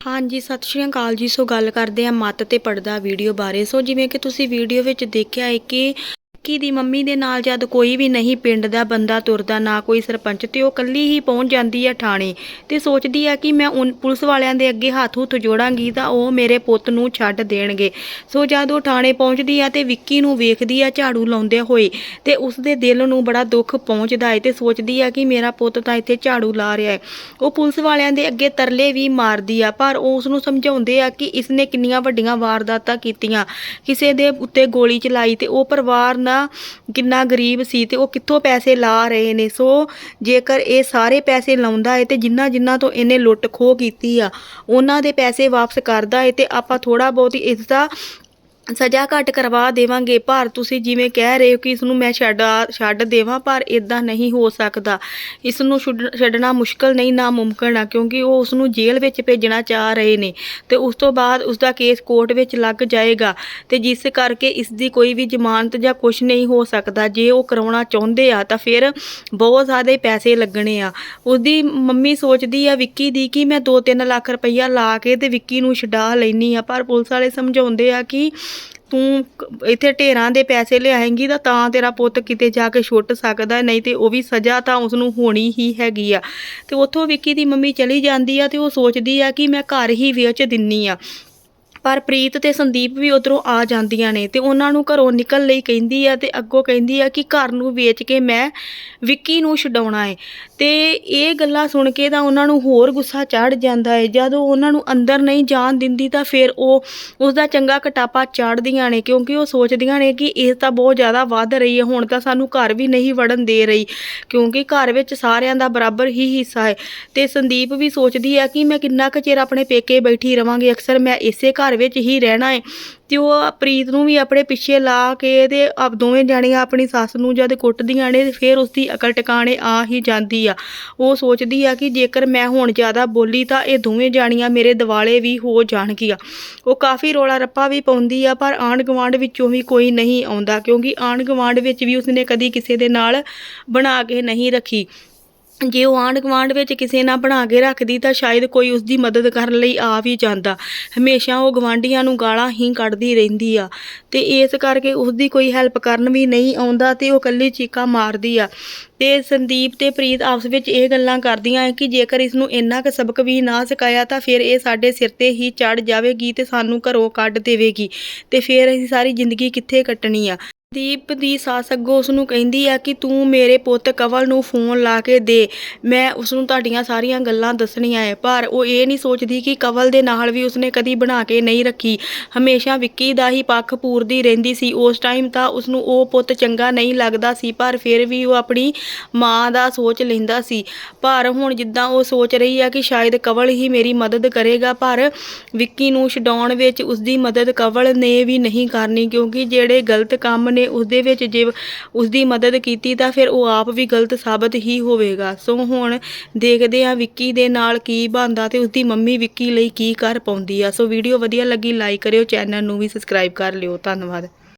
ਹਾਂਜੀ, ਸਤਿ ਸ਼੍ਰੀ ਅਕਾਲ ਜੀ। ਸੋ ਗੱਲ ਕਰਦੇ ਆ ਮੱਤ ਤੇ ਪਰਦਾ ਵੀਡੀਓ ਬਾਰੇ। ਸੋ ਜਿਵੇਂ ਕਿ ਤੁਸੀਂ ਵੀਡੀਓ ਵਿੱਚ ਦੇਖਿਆ ਹੈ ਕਿ ਵਿੱਕੀ ਦੀ ਮੰਮੀ ਦੇ ਨਾਲ ਜਦ ਕੋਈ ਵੀ ਨਹੀਂ ਪਿੰਡ ਦਾ ਬੰਦਾ ਤੁਰਦਾ, ਨਾ ਕੋਈ ਸਰਪੰਚ, ਤੇ ਉਹ ਕੱਲੀ ਹੀ ਪਹੁੰਚ ਜਾਂਦੀ ਆ ਥਾਣੇ ਤੇ ਸੋਚਦੀ ਆ ਕਿ ਮੈਂ ਉਨ- ਪੁਲਿਸ ਵਾਲਿਆਂ ਦੇ ਅੱਗੇ ਹੱਥ ਹੁੱਥ ਜੋੜਾਂਗੀ ਤਾਂ ਉਹ ਮੇਰੇ ਪੁੱਤ ਨੂੰ ਛੱਡ ਦੇਣਗੇ। ਸੋ ਜਦ ਉਹ ਥਾਣੇ ਪਹੁੰਚਦੀ ਆ ਤੇ ਵਿੱਕੀ ਨੂੰ ਵੇਖਦੀ ਆ ਝਾੜੂ ਲਾਉਂਦੇ ਹੋਏ ਤੇ ਉਸ ਦੇ ਦਿਲ ਨੂੰ ਬੜਾ ਦੁੱਖ ਪਹੁੰਚਦਾ ਹੈ ਤੇ ਸੋਚਦੀ ਆ ਕਿ ਮੇਰਾ ਪੁੱਤ ਤਾਂ ਇੱਥੇ ਝਾੜੂ ਲਾ ਰਿਹਾ ਹੈ ਉਹ ਪੁਲਿਸ ਵਾਲਿਆਂ ਦੇ ਅੱਗੇ ਤਰਲੇ ਵੀ ਮਾਰਦੀ ਆ, ਪਰ ਉਹ ਉਸ ਨੂੰ ਸਮਝਾਉਂਦੇ ਆ ਕਿ ਇਸਨੇ ਕਿੰਨੀਆਂ ਵੱਡੀਆਂ ਵਾਰਦਾਤਾਂ ਕੀਤੀਆਂ। ਕਿਸੇ ਦੇ ਉੱਤੇ ਗੋਲੀ ਚਲਾਈ ਤੇ ਉਹ ਪਰਿਵਾਰ ਨਾ ਕਿੰਨਾ ਗਰੀਬ ਸੀ ਤੇ ਉਹ ਕਿੱਥੋਂ ਪੈਸੇ ਲਾ ਰਹੇ ਨੇ। ਸੋ ਜੇਕਰ ਇਹ ਸਾਰੇ ਪੈਸੇ ਲਾਉਂਦਾ ਹੈ ਤੇ ਜਿੰਨਾ ਜਿੰਨਾ ਤੋਂ ਇਹਨੇ ਲੁੱਟ ਖੋਹ ਕੀਤੀ ਆ, ਉਹਨਾਂ ਦੇ ਪੈਸੇ ਵਾਪਸ ਕਰਦਾ ਹੈ ਤੇ ਆਪਾਂ ਥੋੜਾ ਬਹੁਤ ਇਸ ਦਾ ਸਜ਼ਾ ਘੱਟ ਕਰਵਾ ਦੇਵਾਂਗੇ, ਪਰ ਤੁਸੀਂ ਜਿਵੇਂ ਕਹਿ ਰਹੇ ਹੋ ਕਿ ਇਸ ਨੂੰ ਮੈਂ ਛੱਡ ਛੱਡ ਦੇਵਾਂ, ਪਰ ਇਦਾਂ ਨਹੀਂ ਹੋ ਸਕਦਾ। ਇਸ ਨੂੰ ਛੁੱਡ- ਛੱਡਣਾ ਮੁਸ਼ਕਲ ਨਹੀਂ, ਨਾ ਮੁਮਕਨ ਆ, ਕਿਉਂਕਿ ਉਹ ਉਸ ਨੂੰ ਜੇਲ੍ਹ ਵਿੱਚ ਭੇਜਣਾ ਚਾਹ ਰਹੇ ਨੇ। ਤੇ ਉਸ ਤੋਂ ਬਾਅਦ ਉਸ ਦਾ ਕੇਸ ਕੋਰਟ ਵਿੱਚ ਲੱਗ ਜਾਏਗਾ। ਤੇ ਜਿਸ ਕਰਕੇ ਇਸ ਦੀ ਕੋਈ ਵੀ ਜ਼ਮਾਨਤ ਜਾਂ ਕੁਝ ਨਹੀਂ ਹੋ ਸਕਦਾ। ਜੇ ਉਹ ਕਰਾਉਣਾ ਚਾਹੁੰਦੇ ਆ, ਤਾਂ ਫਿਰ ਬਹੁਤ ਜ਼ਿਆਦਾ ਪੈਸੇ ਲੱਗਣੇ ਆ। ਉਹਦੀ ਮੰਮੀ ਸੋਚਦੀ ਆ ਵਿੱਕੀ ਦੀ ਕਿ ਮੈਂ 2-3 ਲੱਖ ਰੁਪਈਆ ਲਾ ਕੇ ਤੇ ਵਿੱਕੀ ਨੂੰ ਛਡਾ ਲੈਣੀ ਆ, ਪਰ ਪੁਲਿਸ ਵਾਲੇ ਸਮਝਾਉਂਦੇ ਆ ਕਿ ਤੂੰ ਇੱਥੇ ਢੇਰਾਂ ਦੇ ਪੈਸੇ ਲਿਆਏਂਗੀ ਤਾਂ ਤਾਂ ਤੇਰਾ ਪੁੱਤ ਕਿਤੇ ਜਾ ਕੇ ਛੁੱਟ ਸਕਦਾ, ਨਹੀਂ ਤੇ ਉਹ ਵੀ ਸਜ਼ਾ ਤਾਂ ਉਸ ਨੂੰ ਹੋਣੀ ਹੀ ਹੈਗੀ ਆ। ਤੇ ਉੱਥੋਂ ਵਿੱਕੀ ਦੀ ਮੰਮੀ ਚਲੀ ਜਾਂਦੀ ਆ ਤੇ ਉਹ ਸੋਚਦੀ ਆ ਕਿ ਮੈਂ ਘਰ ਹੀ ਵੇਚ ਦਿੰਨੀ ਆ। ਪਰ ਪ੍ਰੀਤ ਤੇ ਸੰਦੀਪ ਵੀ ਉਧਰੋਂ ਆ ਜਾਂਦੀਆਂ ਨੇ ਤੇ ਉਹਨਾਂ ਨੂੰ ਘਰੋਂ ਨਿਕਲ ਲਈ ਕਹਿੰਦੀ ਆ ਤੇ ਅੱਗੋਂ ਕਹਿੰਦੀ ਆ ਕਿ ਘਰ ਨੂੰ ਵੇਚ ਕੇ ਮੈਂ ਵਿੱਕੀ ਨੂੰ ਛਡਾਉਣਾ ਹੈ ਤੇ ਇਹ ਗੱਲਾਂ ਸੁਣ ਕੇ ਤਾਂ ਉਹਨਾਂ ਨੂੰ ਹੋਰ ਗੁੱਸਾ ਚੜ ਜਾਂਦਾ ਹੈ ਜਦੋਂ ਉਹਨਾਂ ਨੂੰ ਅੰਦਰ ਨਹੀਂ ਜਾਣ ਦਿੰਦੀ ਤਾਂ ਫਿਰ ਉਹ ਉਸ ਦਾ ਚੰਗਾ ਕਟਾਪਾ ਚਾੜਦੀਆਂ ਨੇ ਕਿਉਂਕਿ ਉਹ ਸੋਚਦੀਆਂ ਨੇ ਕਿ ਇਹ ਤਾਂ ਬਹੁਤ ਜ਼ਿਆਦਾ ਵੱਧ ਰਹੀ ਹੈ ਹੁਣ ਤਾਂ ਸਾਨੂੰ ਘਰ ਵੀ ਨਹੀਂ ਵੜਨ ਦੇ ਰਹੀ ਕਿਉਂਕਿ ਘਰ ਵਿੱਚ ਸਾਰਿਆਂ ਦਾ ਬਰਾਬਰ ਹੀ ਹਿੱਸਾ ਹੈ ਤੇ ਸੰਦੀਪ ਵੀ ਸੋਚਦੀ ਆ ਕਿ ਮੈਂ ਕਿੰਨਾ ਕੁ ਚਿਰ ਆਪਣੇ ਪੇਕੇ ਬੈਠੀ ਰਵਾਂਗੀ, ਅਕਸਰ ਮੈਂ ਇਸੇ ਘਰ ਵਿੱਚ ਹੀ ਰਹਿਣਾ ਹੈ ਤੇ ਉਹ ਪ੍ਰੀਤ ਨੂੰ ਵੀ ਆਪਣੇ ਪਿੱਛੇ ਲਾ ਕੇ ਤੇ ਆਪ ਦੋਵੇਂ ਜਾਣੀਆਂ ਆਪਣੀ ਸੱਸ ਨੂੰ ਜਦ ਕੁੱਟਦੀਆਂ ਨੇ ਤੇ ਫਿਰ ਉਸ ਦੀ ਅਕਲ ਟਿਕਾਣੇ ਆ ਹੀ ਜਾਂਦੀ ਆ। ਉਹ ਸੋਚਦੀ ਆ ਕਿ ਜੇਕਰ ਮੈਂ ਹੁਣ ਜ਼ਿਆਦਾ ਬੋਲੀ ਤਾਂ ਇਹ ਦੋਵੇਂ ਜਾਣੀਆਂ ਮੇਰੇ ਦਿਵਾਲੇ ਵੀ ਹੋ ਜਾਣਗੀਆਂ। ਉਹ ਕਾਫੀ ਰੋਲਾ ਰੱਪਾ ਵੀ ਪਾਉਂਦੀ ਆ, ਪਰ ਆਂਢ ਗੁਆਂਢ ਵਿੱਚੋਂ ਵੀ ਕੋਈ ਨਹੀਂ ਆਉਂਦਾ, ਕਿਉਂਕਿ ਆਂਢ ਗੁਆਂਢ ਵਿੱਚ ਵੀ ਉਸਨੇ ਕਦੀ ਕਿਸੇ ਦੇ ਨਾਲ ਬਣਾ ਕੇ ਨਹੀਂ ਰੱਖੀ। ਜੇ ਉਹ ਆਂਢ ਗੁਆਂਢ ਵਿੱਚ ਕਿਸੇ ਨਾਲ ਬਣਾ ਕੇ ਰੱਖਦੀ ਤਾਂ ਸ਼ਾਇਦ ਕੋਈ ਉਸ ਦੀ ਮਦਦ ਕਰਨ ਲਈ ਆ ਵੀ ਜਾਂਦਾ। ਹਮੇਸ਼ਾ ਉਹ ਗਵਾਂਢੀਆਂ ਨੂੰ ਗਾਲਾਂ ਹੀ ਕੱਢਦੀ ਰਹਿੰਦੀ ਆ ਤੇ ਇਸ ਕਰਕੇ ਉਸ ਦੀ ਕੋਈ ਹੈਲਪ ਕਰਨ ਵੀ ਨਹੀਂ ਆਉਂਦਾ ਤੇ ਉਹ ਇਕੱਲੀ ਚੀਕਾਂ ਮਾਰਦੀ ਆ। ਤੇ ਸੰਦੀਪ ਤੇ ਪ੍ਰੀਤ ਆਪਸ ਵਿੱਚ ਇਹ ਗੱਲਾਂ ਕਰਦੀਆਂ ਹੈ ਕਿ ਜੇਕਰ ਇਸ ਨੂੰ ਇੰਨਾ ਕੁ ਸਬਕ ਵੀ ਨਾ ਸਿਖਾਇਆ ਤਾਂ ਫਿਰ ਇਹ ਸਾਡੇ ਸਿਰ ਤੇ ਹੀ ਚੜ ਜਾਵੇਗੀ ਤੇ ਸਾਨੂੰ ਘਰੋਂ ਕੱਢ ਦੇਵੇਗੀ ਤੇ ਫਿਰ ਅਸੀਂ ਸਾਰੀ ਜ਼ਿੰਦਗੀ ਕਿੱਥੇ ਕੱਟਣੀ ਆ। ਦੀਪ ਦੀ ਸੱਸ ਅੱਗੋਂ ਉਸ ਨੂੰ ਕਹਿੰਦੀ ਆ ਕਿ ਤੂੰ ਮੇਰੇ ਪੁੱਤ ਕਵਲ ਨੂੰ ਫੋਨ ਲਾ ਕੇ ਦੇ। ਮੈਂ ਉਸ ਨੂੰ ਤੁਹਾਡੀਆਂ ਸਾਰੀਆਂ ਗੱਲਾਂ ਦੱਸਣੀਆਂ ਹੈ ਪਰ ਉਹ ਇਹ ਨਹੀਂ ਸੋਚਦੀ ਕਿ ਕਵਲ ਦੇ ਨਾਲ ਵੀ ਉਸਨੇ ਕਦੀ ਬਣਾ ਕੇ ਨਹੀਂ ਰੱਖੀ। ਹਮੇਸ਼ਾ ਵਿੱਕੀ ਦਾ ਹੀ ਪੱਖ ਪੂਰਦੀ ਰਹਿੰਦੀ ਸੀ। ਉਸ ਟਾਈਮ ਤਾਂ ਉਸ ਨੂੰ ਉਹ ਪੁੱਤ ਚੰਗਾ ਨਹੀਂ ਲੱਗਦਾ ਸੀ, ਪਰ ਫਿਰ ਵੀ ਉਹ ਆਪਣੀ ਮਾਂ ਦਾ ਸੋਚ ਲੈਂਦਾ ਸੀ। ਪਰ ਹੁਣ ਜਿੱਦਾਂ ਉਹ ਸੋਚ ਰਹੀ ਆ ਕਿ ਸ਼ਾਇਦ ਕਵਲ ਹੀ ਮੇਰੀ ਮਦਦ ਕਰੇਗਾ, ਪਰ ਵਿੱਕੀ ਨੂੰ ਛਡਾਉਣ ਵਿੱਚ ਉਸ ਦੀ ਮਦਦ ਕਵਲ ਨੇ ਵੀ ਨਹੀਂ ਕਰਨੀ, ਕਿਉਂਕਿ ਜਿਹੜੇ ਗਲਤ ਕੰਮ ਨੇ ਉਸ ਦੇ ਵਿੱਚ ਜੇ ਉਸ ਦੀ ਮਦਦ ਕੀਤੀ ਤਾਂ ਫਿਰ ਉਹ ਆਪ ਵੀ ਗਲਤ ਸਾਬਤ ਹੀ ਹੋਵੇਗਾ। ਸੋ ਹੁਣ ਦੇਖਦੇ ਹਾਂ ਵਿੱਕੀ ਦੇ ਨਾਲ ਕੀ ਬਣਦਾ ਤੇ ਉਸ ਦੀ ਮੰਮੀ ਵਿੱਕੀ ਲਈ ਕੀ ਕਰ ਪਾਉਂਦੀ ਆ। ਸੋ ਵੀਡੀਓ ਵਧੀਆ ਲੱਗੀ ਲਾਈਕ ਕਰਿਓ ਚੈਨਲ ਨੂੰ ਵੀ ਸਬਸਕ੍ਰਾਈਬ ਕਰ ਲਿਓ। ਧੰਨਵਾਦ।